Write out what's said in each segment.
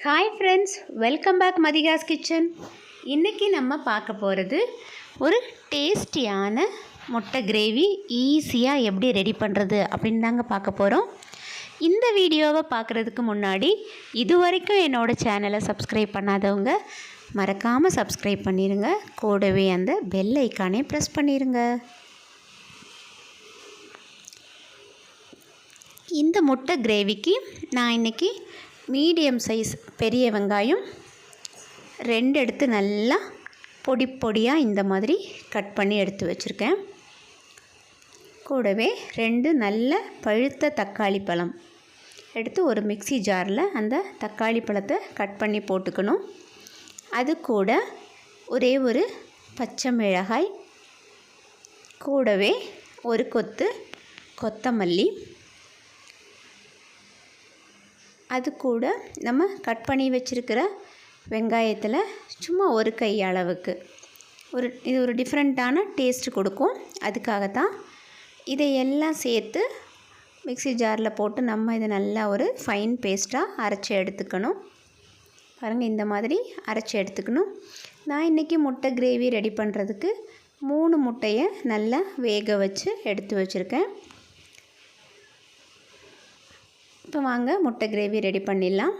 Hi friends welcome back Mathika's kitchen இன்றைக்கி நம்ம பார்க்க போகிறது ஒரு டேஸ்டியான முட்டை கிரேவி ஈஸியாக எப்படி ரெடி பண்ணுறது அப்படின்னு தாங்க பார்க்க போகிறோம் இந்த வீடியோவை பார்க்குறதுக்கு முன்னாடி இது வரைக்கும் என்னோடய சேனலை சப்ஸ்கிரைப் பண்ணாதவங்க மறக்காமல் சப்ஸ்கிரைப் பண்ணிடுங்க கூடவே அந்த பெல் ஐக்கானே ப்ரெஸ் பண்ணிடுங்க இந்த முட்டை கிரேவிக்கு நான் இன்றைக்கி மீடியம் சைஸ் பெரிய வெங்காயம் ரெண்டு எடுத்து நல்லா பொடி பொடியாக இந்த மாதிரி கட் பண்ணி எடுத்து வச்சுருக்கேன். கூடவே ரெண்டு நல்ல பழுத்த தக்காளி பழம் எடுத்து ஒரு மிக்சி ஜாரில் அந்த தக்காளி பழத்தை கட் பண்ணி போட்டுக்கணும். அது கூட ஒரே ஒரு பச்சை மிளகாய் கூடவே ஒரு கொத்து கொத்தமல்லி அது கூட நம்ம கட் பண்ணி வச்சுருக்கிற வெங்காயத்தில் சும்மா ஒரு கை அளவுக்கு. ஒரு இது ஒரு டிஃப்ரெண்ட்டான டேஸ்ட் கொடுக்கும். அதுக்காகத்தான் இதை எல்லாம் சேர்த்து மிக்சி ஜாரில் போட்டு நம்ம இதை நல்லா ஒரு ஃபைன் பேஸ்ட்டாக அரைச்சி எடுத்துக்கணும். பாருங்கள் இந்த மாதிரி அரைச்சி எடுத்துக்கணும். நான் இன்றைக்கி முட்டை கிரேவி ரெடி பண்ணுறதுக்கு மூணு முட்டையை நல்லா வேக வச்சு எடுத்து வச்சுருக்கேன். இப்போ வாங்க முட்டை கிரேவி ரெடி பண்ணிடலாம்.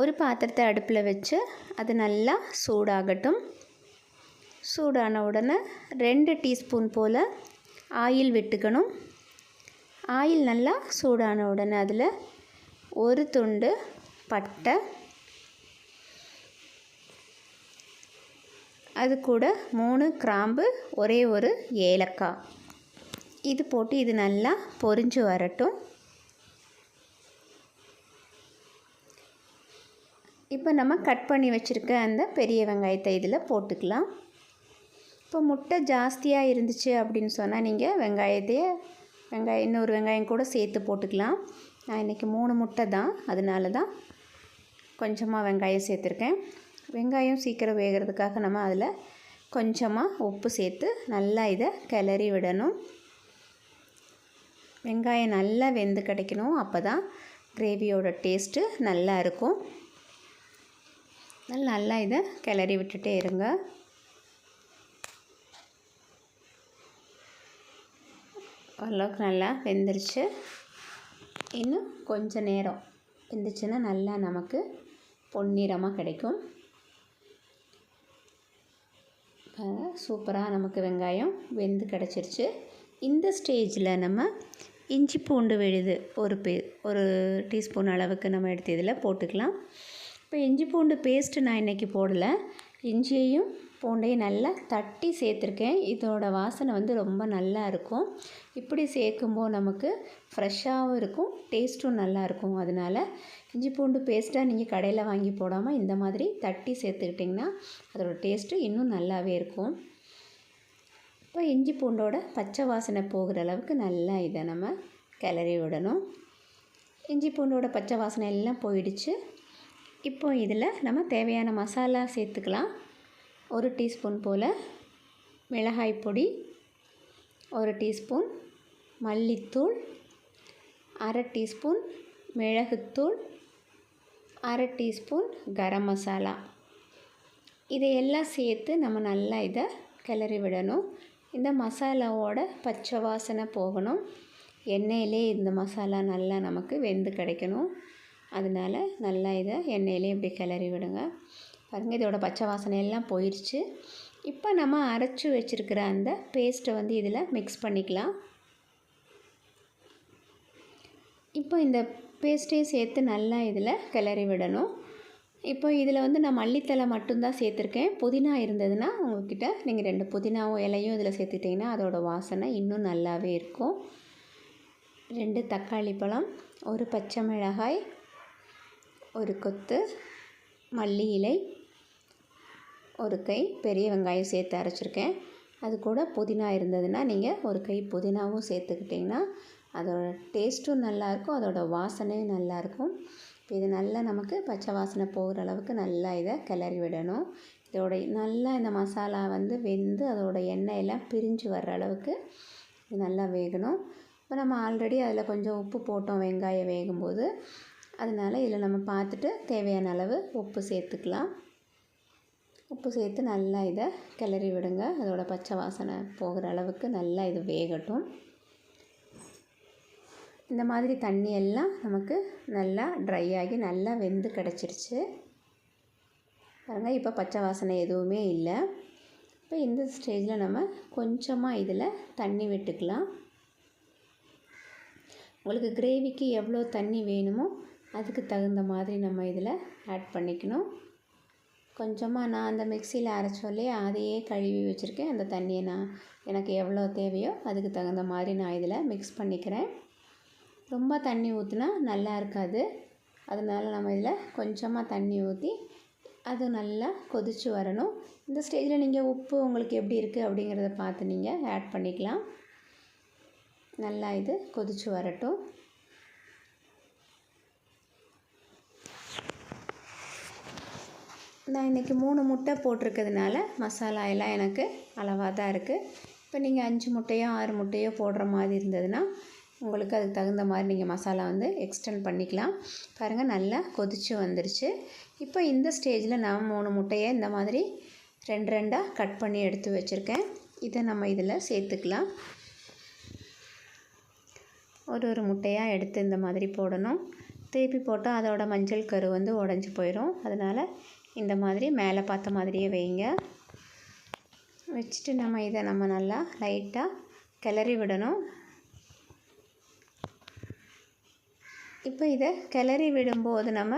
ஒரு பாத்திரத்தை அடுப்பில் வச்சு அது நல்லா சூடாகட்டும். சூடான உடனே ரெண்டு டீஸ்பூன் போல் ஆயில் விட்டுக்கணும். ஆயில் நல்லா சூடான உடனே அதில் ஒரு துண்டு பட்டை. அது கூட மூணு கிராம்பு ஒரே ஒரு ஏலக்காய். இது போட்டு இது நல்லா பொரிஞ்சு வரட்டும். இப்போ நம்ம கட் பண்ணி வச்சுருக்க அந்த பெரிய வெங்காயத்தை இதில் போட்டுக்கலாம். இப்போ முட்டை ஜாஸ்தியாக இருந்துச்சு அப்படின்னு சொன்னால் நீங்கள் வெங்காயத்தையே வெங்காயம் இன்னொரு வெங்காயம் கூட சேர்த்து போட்டுக்கலாம். நான் இன்றைக்கி மூணு முட்டை தான் அதனால தான் கொஞ்சமாக வெங்காயம் சேர்த்துருக்கேன். வெங்காயம் சீக்கிரம் வேகிறதுக்காக நம்ம அதில் கொஞ்சமாக உப்பு சேர்த்து நல்லா இதை கிளறி விடணும். வெங்காயம் நல்லா வெந்து கிடைக்கணும். அப்போ தான் கிரேவியோட டேஸ்ட்டு நல்லா இருக்கும். நல்லா இதை கிளறி விட்டுட்டே இருங்க. ஓரளவுக்கு நல்லா வெந்துருச்சு. இன்னும் கொஞ்ச நேரம் வெந்துச்சுன்னா நல்லா நமக்கு பொன்னிறமாக கிடைக்கும். சூப்பராக நமக்கு வெங்காயம் வெந்து கிடச்சிருச்சு. இந்த ஸ்டேஜில் நம்ம இஞ்சி பூண்டு விழுது ஒரு பே ஒரு டீஸ்பூன் அளவுக்கு நம்ம எடுத்து இதில் போட்டுக்கலாம். இப்போ இஞ்சி பூண்டு பேஸ்ட்டு நான் இன்றைக்கி போடலை. இஞ்சியையும் பூண்டையும் நல்லா தட்டி சேர்த்துருக்கேன். இதோட வாசனை வந்து ரொம்ப நல்லா இருக்கும். இப்படி சேர்க்கும்போது நமக்கு ஃப்ரெஷ்ஷாகவும் இருக்கும் டேஸ்ட்டும் நல்லா இருக்கும். அதனால் இஞ்சி பூண்டு பேஸ்ட்டாக நீங்கள் கடையில் வாங்கி போடாமல் இந்த மாதிரி தட்டி சேர்த்துக்கிட்டிங்கன்னா அதோடய டேஸ்ட்டு இன்னும் நல்லாவே இருக்கும். இப்போ இஞ்சி பூண்டோட பச்சை வாசனை போகிற அளவுக்கு நல்லா இதை நம்ம கிளறி விடணும். இஞ்சி பூண்டோட பச்சை வாசனை எல்லாம் போயிடுச்சு. இப்போ இதில் நம்ம தேவையான மசாலா சேர்த்துக்கலாம். ஒரு டீஸ்பூன் போல் மிளகாய் பொடி ஒரு டீஸ்பூன் மல்லித்தூள் அரை டீஸ்பூன் மிளகுத்தூள் அரை டீஸ்பூன் கரம் மசாலா. இதையெல்லாம் சேர்த்து நம்ம நல்லா இதை கிளறி விடணும். இந்த மசாலாவோட பச்சை வாசனை போகணும். எண்ணெயிலே இந்த மசாலா நல்லா நமக்கு வெந்து கிடைக்கணும். அதனால் நல்லா இதை எண்ணெயிலே இப்படி கிளறி விடுங்க. பாருங்கள் இதோட பச்சை வாசனை எல்லாம் போயிடுச்சு இப்போ நம்ம அரைச்சி வச்சுருக்கிற அந்த பேஸ்ட்டை வந்து இதில் மிக்ஸ் பண்ணிக்கலாம். இப்போ இந்த பேஸ்ட்டையும் சேர்த்து நல்லா இதில் கிளறி விடணும். இப்போ இதில் வந்து நான் மல்லித்தலை மட்டும்தான் சேர்த்துருக்கேன். புதினா இருந்ததுன்னா உங்கள்கிட்ட நீங்கள் ரெண்டு புதினாவும் இலையும் இதில் சேர்த்துட்டிங்கன்னா அதோடய வாசனை இன்னும் நல்லாவே இருக்கும். ரெண்டு தக்காளி பழம் ஒரு பச்சை மிளகாய் ஒரு கொத்து மல்லி இலை ஒரு கை பெரிய வெங்காயம் சேர்த்து அரைச்சிருக்கேன். அது கூட புதினா இருந்ததுன்னா நீங்கள் ஒரு கை புதினாவும் சேர்த்துக்கிட்டிங்கன்னா அதோடய டேஸ்ட்டும் நல்லாயிருக்கும் அதோடய வாசனையும் நல்லாயிருக்கும் இது நல்லா நமக்கு பச்சை வாசனை போகிற அளவுக்கு நல்லா இதை கிளறி விடணும். இதோட நல்லா இந்த மசாலா வந்து வெந்து அதோட எண்ணெயெல்லாம் பிரிஞ்சு வர்ற அளவுக்கு இது நல்லா வேகணும். இப்போ நம்ம ஆல்ரெடி அதில் கொஞ்சம் உப்பு போட்டோம் வெங்காயம் வேகும்போது. அதனால் இதில் நம்ம பார்த்துட்டு தேவையான அளவு உப்பு சேர்த்துக்கலாம். உப்பு சேர்த்து நல்லா இதை கிளறி விடுங்க. அதோட பச்சை வாசனை போகிற அளவுக்கு நல்லா இது வேகட்டும். இந்த மாதிரி தண்ணி எல்லாம் நமக்கு நல்லா ட்ரை ஆகி நல்லா வெந்து கிடச்சிருச்சு பாருங்கள் இப்போ பச்சை வாசனை எதுவுமே இல்லை. இப்போ இந்த ஸ்டேஜில் நம்ம கொஞ்சமாக இதில் தண்ணி விட்டுக்கலாம். உங்களுக்கு கிரேவிக்கு எவ்வளோ தண்ணி வேணுமோ அதுக்கு தகுந்த மாதிரி நம்ம இதில் ஆட் பண்ணிக்கணும். கொஞ்சமாக நான் அந்த மிக்சியில் அரைச்சோல்லே அதையே கழுவி வச்சுருக்கேன். அந்த தண்ணியை நான் எனக்கு எவ்வளோ தேவையோ அதுக்கு தகுந்த மாதிரி நான் இதில் மிக்ஸ் பண்ணிக்கிறேன். ரொம்ப தண்ணி ஊற்றினா நல்லா இருக்காது. அதனால் நம்ம இதில் கொஞ்சமாக தண்ணி ஊற்றி அது நல்லா கொதித்து வரணும். இந்த ஸ்டேஜில் நீங்கள் உப்பு உங்களுக்கு எப்படி இருக்குது அப்படிங்கிறத பார்த்து நீங்கள் ஆட் பண்ணிக்கலாம். நல்லா இது கொதித்து வரட்டும். நான் இன்றைக்கி மூணு முட்டை போட்டிருக்கிறதுனால மசாலா எல்லாம் எனக்கு அளவாக தான் இருக்குது இப்போ நீங்கள் அஞ்சு முட்டையோ ஆறு முட்டையோ போடுற மாதிரி இருந்ததுன்னா உங்களுக்கு அதுக்கு தகுந்த மாதிரி நீங்கள் மசாலா வந்து எக்ஸ்டெண்ட் பண்ணிக்கலாம். பாருங்கள் நல்லா கொதித்து வந்துருச்சு. இப்போ இந்த ஸ்டேஜில் நான் மூணு முட்டையை இந்த மாதிரி ரெண்டு ரெண்டாக கட் பண்ணி எடுத்து வச்சுருக்கேன். இதை நம்ம இதில் சேர்த்துக்கலாம். ஒரு ஒரு முட்டையாக எடுத்து இந்த மாதிரி போடணும். திருப்பி போட்டால் அதோட மஞ்சள் கரு வந்து உடஞ்சி போயிடும் அதனால் இந்த மாதிரி மேலே பார்த்த மாதிரியே வைங்க. வச்சுட்டு நம்ம இதை நம்ம நல்லா லைட்டாக கிளறி விடணும். இப்போ இதை கிளறி விடும்போது நம்ம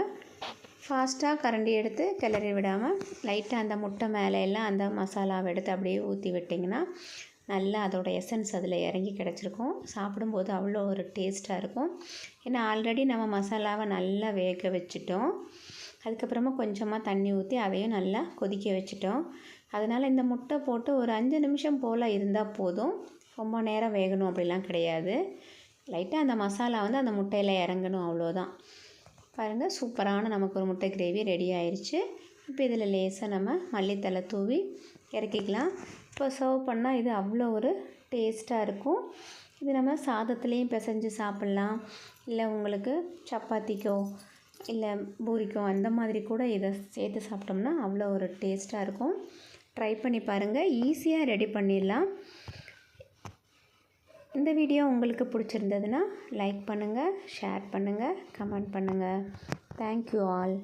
ஃபாஸ்ட்டாக கரண்டி எடுத்து கிளறி விடாமல் லைட்டாக அந்த முட்டை மேலே எல்லாம் அந்த மசாலாவை எடுத்து அப்படியே ஊற்றி விட்டிங்கன்னா நல்லா அதோட எசன்ஸ் அதில் இறங்கி கிடச்சிருக்கும். சாப்பிடும்போது அவ்வளோ ஒரு டேஸ்ட்டாக இருக்கும். ஏன்னா ஆல்ரெடி நம்ம மசாலாவை நல்லா வேக வச்சுட்டோம். அதுக்கப்புறமா கொஞ்சமாக தண்ணி ஊற்றி அதையும் நல்லா கொதிக்க வச்சுட்டோம். அதனால் இந்த முட்டை போட்டு ஒரு அஞ்சு நிமிஷம் போல் இருந்தால் போதும். ரொம்ப நேரம் வேகணும் அப்படிலாம் கிடையாது. லைட்டாக அந்த மசாலா வந்து அந்த முட்டையில் இறங்கணும் அவ்வளோதான் பாருங்கள் சூப்பரான நமக்கு ஒரு முட்டை கிரேவி ரெடி ஆயிடுச்சு இப்போ இதில் லேசாக நம்ம மல்லித்தலை தூவி இறக்கிக்கலாம். இப்போ சர்வ் பண்ணால் இது அவ்வளோ ஒரு டேஸ்ட்டாக இருக்கும். இது நம்ம சாதத்துலேயும் பிசைஞ்சு சாப்பிட்லாம். இல்லை உங்களுக்கு சப்பாத்திக்கோ இல்லை பூரிக்கோ அந்த மாதிரி கூட இதை சேர்த்து சாப்பிட்டோம்னா அவ்வளோ ஒரு டேஸ்ட்டாக இருக்கும். ட்ரை பண்ணி பாருங்கள் ஈஸியாக ரெடி பண்ணிடலாம். இந்த வீடியோ உங்களுக்கு பிடிச்சிருந்ததுன்னா லைக் பண்ணுங்கள் ஷேர் பண்ணுங்கள் கமெண்ட் பண்ணுங்கள் தேங்க்யூ ஆல்